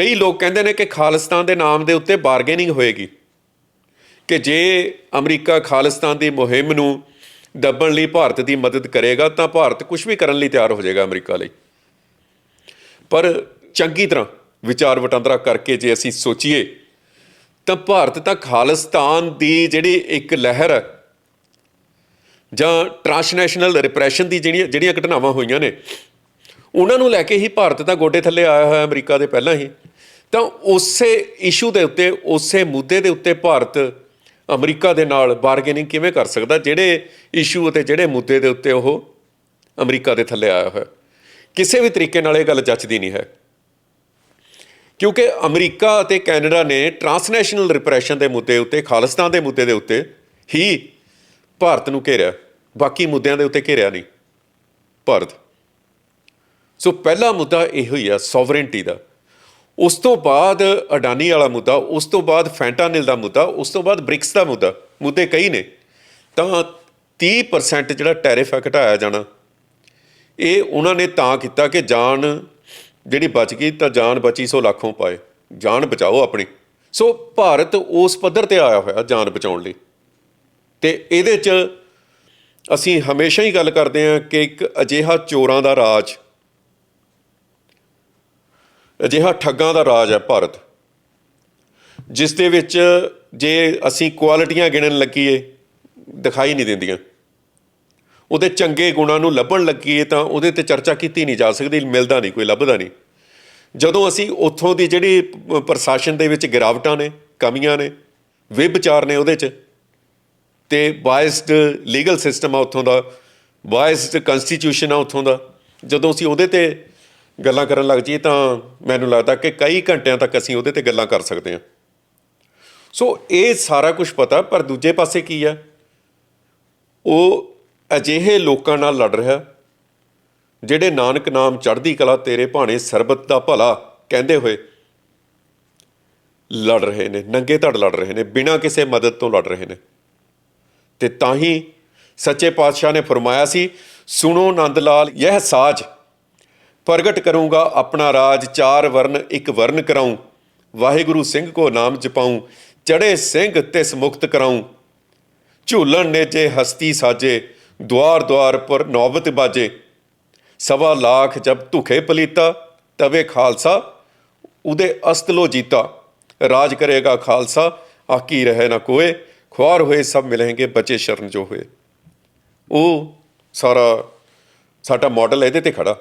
ਕਈ ਲੋਕ ਕਹਿੰਦੇ ਨੇ ਕਿ ਖਾਲਿਸਤਾਨ ਦੇ ਨਾਮ ਦੇ ਉੱਤੇ ਬਾਰਗੇਨਿੰਗ ਹੋਏਗੀ ਕਿ ਜੇ ਅਮਰੀਕਾ ਖਾਲਿਸਤਾਨ ਦੀ ਮੁਹਿੰਮ ਨੂੰ ਦੱਬਣ ਲਈ ਭਾਰਤ ਦੀ ਮਦਦ ਕਰੇਗਾ, ਤਾਂ ਭਾਰਤ ਕੁਝ ਵੀ ਕਰਨ ਲਈ ਤਿਆਰ ਹੋ ਜਾਏਗਾ ਅਮਰੀਕਾ ਲਈ। ਪਰ ਚੰਗੀ ਤਰ੍ਹਾਂ ਵਿਚਾਰ ਵਟਾਂਦਰਾ ਕਰਕੇ ਜੇ ਅਸੀਂ ਸੋਚੀਏ, ਤਾਂ ਭਾਰਤ ਤਾਂ ਖਾਲਿਸਤਾਨ ਦੀ ਜਿਹੜੀ ਇੱਕ ਲਹਿਰ ਹੈ ਜਾਂ ਟ੍ਰਾਂਸਨੈਸ਼ਨਲ ਰਿਪਰੈਸ਼ਨ ਦੀ ਜਿਹੜੀਆਂ ਜਿਹੜੀਆਂ ਘਟਨਾਵਾਂ ਹੋਈਆਂ ਨੇ, ਉਹਨਾਂ ਨੂੰ ਲੈ ਕੇ ਹੀ ਭਾਰਤ ਤਾਂ ਗੋਡੇ ਥੱਲੇ ਆਇਆ ਹੋਇਆ ਅਮਰੀਕਾ ਦੇ ਪਹਿਲਾਂ ਹੀ। ਤਾਂ ਉਸੇ ਇਸ਼ੂ ਦੇ ਉੱਤੇ, ਉਸੇ ਮੁੱਦੇ ਦੇ ਉੱਤੇ ਭਾਰਤ ਅਮਰੀਕਾ ਦੇ ਨਾਲ ਬਾਰਗੇਨਿੰਗ ਕਿਵੇਂ ਕਰ ਸਕਦਾ? ਜਿਹੜੇ ਇਸ਼ੂ ਅਤੇ ਜਿਹੜੇ ਮੁੱਦੇ ਦੇ ਉੱਤੇ ਉਹ ਅਮਰੀਕਾ ਦੇ ਥੱਲੇ ਆਇਆ ਹੋਇਆ। ਕਿਸੇ ਵੀ ਤਰੀਕੇ ਨਾਲ ਇਹ ਗੱਲ ਜੱਚਦੀ ਨਹੀਂ ਹੈ। ਕਿਉਂਕਿ ਅਮਰੀਕਾ ਅਤੇ ਕੈਨੇਡਾ ਨੇ ਟਰਾਂਸਨੈਸ਼ਨਲ ਰਿਪਰੈਸ਼ਨ ਦੇ ਮੁੱਦੇ ਉੱਤੇ, ਖਾਲਿਸਤਾਨ ਦੇ ਮੁੱਦੇ ਦੇ ਉੱਤੇ ਹੀ ਭਾਰਤ ਨੂੰ ਘੇਰਿਆ। ਬਾਕੀ ਮੁੱਦਿਆਂ ਦੇ ਉੱਤੇ ਘੇਰਿਆ ਨਹੀਂ। ਭਾਰਤ। ਸੋ ਪਹਿਲਾ ਮੁੱਦਾ ਇਹੋ ਹੀ ਆ ਸੋਵਰੇਨਟੀ ਦਾ। ਉਸ ਤੋਂ ਬਾਅਦ ਅਡਾਨੀ ਵਾਲਾ ਮੁੱਦਾ, ਉਸ ਤੋਂ ਬਾਅਦ ਫੈਂਟਾਨਿਲ ਦਾ ਮੁੱਦਾ, ਉਸ ਤੋਂ ਬਾਅਦ ਬ੍ਰਿਕਸ ਦਾ ਮੁੱਦਾ, ਮੁੱਦੇ ਕਈ ਨੇ। ਤਾਂ 30% ਜਿਹੜਾ ਟੈਰਿਫ ਹੈ ਘਟਾਇਆ ਜਾਣਾ, ਇਹ ਉਹਨਾਂ ਨੇ ਤਾਂ ਕੀਤਾ ਕਿ ਜਾਨ ਜਿਹੜੀ ਬਚ ਗਈ, ਤਾਂ ਜਾਨ ਬਚੀ ਸੋ ਲੱਖੋਂ ਪਾਏ। ਜਾਨ ਬਚਾਓ ਆਪਣੀ। ਸੋ ਭਾਰਤ ਉਸ ਪੱਧਰ ਤੇ ਆਇਆ ਹੋਇਆ ਜਾਨ ਬਚਾਉਣ ਲਈ। ਤੇ ਇਹਦੇ 'ਚ ਅਸੀਂ ਹਮੇਸ਼ਾ ਹੀ ਗੱਲ ਕਰਦੇ ਹਾਂ ਕਿ ਇੱਕ ਅਜਿਹਾ ਚੋਰਾਂ ਦਾ ਰਾਜ ਅਜਿਹਾ ਠੱਗਾਂ ਦਾ ਰਾਜ ਹੈ ਭਾਰਤ, ਜਿਸ ਦੇ ਵਿੱਚ ਜੇ ਅਸੀਂ ਕੁਆਲਿਟੀਆਂ ਗਿਣਨ ਲੱਗੀਏ, ਦਿਖਾਈ ਨਹੀਂ ਦਿੰਦੀਆਂ। ਉਹਦੇ ਚੰਗੇ ਗੁਣਾਂ ਨੂੰ ਲੱਭਣ ਲੱਗੀਏ ਤਾਂ ਉਹਦੇ ਤੇ ਚਰਚਾ ਕੀਤੀ ਨਹੀਂ ਜਾ ਸਕਦੀ, ਮਿਲਦਾ ਨਹੀਂ, ਕੋਈ ਲੱਭਦਾ ਨਹੀਂ। ਜਦੋਂ ਅਸੀਂ ਉੱਥੋਂ ਦੀ ਜਿਹੜੀ ਪ੍ਰਸ਼ਾਸਨ ਦੇ ਵਿੱਚ ਗਿਰਾਵਟਾਂ ਨੇ, ਕਮੀਆਂ ਨੇ ਵਿਭਚਾਰ ਨੇ ਉਹਦੇ 'ਚ, ਤੇ ਬਾਇਸਡ ਲੀਗਲ ਸਿਸਟਮ ਆ ਉੱਥੋਂ ਦਾ, ਬਾਇਸਡ ਕਨਸਟੀਟਿਊਸ਼ਨ ਆ ਉੱਥੋਂ ਦਾ, ਜਦੋਂ ਅਸੀਂ ਉਹਦੇ ਤੇ ਗੱਲਾਂ ਕਰਨ ਲੱਗ ਜਾਈਏ ਤਾਂ ਮੈਨੂੰ ਲੱਗਦਾ ਕਿ ਕਈ ਘੰਟਿਆਂ ਤੱਕ ਅਸੀਂ ਉਹਦੇ ਤੇ ਗੱਲਾਂ ਕਰ ਸਕਦੇ ਹਾਂ। ਸੋ ਇਹ ਸਾਰਾ ਕੁਝ ਪਤਾ, ਪਰ ਦੂਜੇ ਪਾਸੇ ਕੀ ਆ? ਉਹ ਅਜਿਹੇ ਲੋਕਾਂ ਨਾਲ ਲੜ ਰਿਹਾ, ਜਿਹੜੇ ਨਾਨਕ ਨਾਮ ਚੜ੍ਹਦੀ ਕਲਾ ਤੇਰੇ ਭਾਣੇ ਸਰਬਤ ਦਾ ਭਲਾ ਕਹਿੰਦੇ ਹੋਏ ਲੜ ਰਹੇ ਨੇ, ਨੰਗੇ ਧੜ ਲੜ ਰਹੇ ਨੇ, ਬਿਨਾਂ ਕਿਸੇ ਮਦਦ ਤੋਂ ਲੜ ਰਹੇ ਨੇ। ਤੇ ਤਾਂ ਹੀ ਸੱਚੇ ਪਾਤਸ਼ਾਹ ਨੇ ਫਰਮਾਇਆ ਸੀ, ਸੁਣੋ ਨੰਦ ਲਾਲ ਇਹ ਸਾਜ। ਪ੍ਰਗਟ ਕਰੂੰਗਾ ਆਪਣਾ ਰਾਜ, ਚਾਰ ਵਰਨ, ਇੱਕ ਵਰਨ ਕਰਾਉਂ ਵਾਹਿਗੁਰੂ ਸਿੰਘ ਕੋ ਨਾਮ ਜਪਾਉਂ ਚੜੇ ਸਿੰਘ ਤਿਸ ਮੁਕਤ ਕਰਾਉਂ ਝੂਲਣ ਨੇਜੇ, ਹਸਤੀ ਸਾਜੇ, ਦੁਆਰ ਦੁਆਰ ਪਰ ਨੌਬਤ ਬਾਜੇ। ਸਵਾ ਲਾਖ ਜਬ ਧੁਖੇ ਪਲੀਤਾ, ਤਵੇ ਖਾਲਸਾ ਉਹਦੇ ਅਸਤਲੋ ਜੀਤਾ। ਰਾਜ ਕਰੇਗਾ ਖਾਲਸਾ, ਆਕੀ ਰਹੇ ਨਾ ਕੋਏ, ਖੁਆਰ ਹੋਏ ਸਭ ਮਿਲਣਗੇ ਬਚੇ ਸ਼ਰਨ ਜੋ ਹੋਏ। ਉਹ ਸਾਰਾ ਸਾਡਾ ਮਾਡਲ ਇਹਦੇ ਤੇ ਖੜਾ।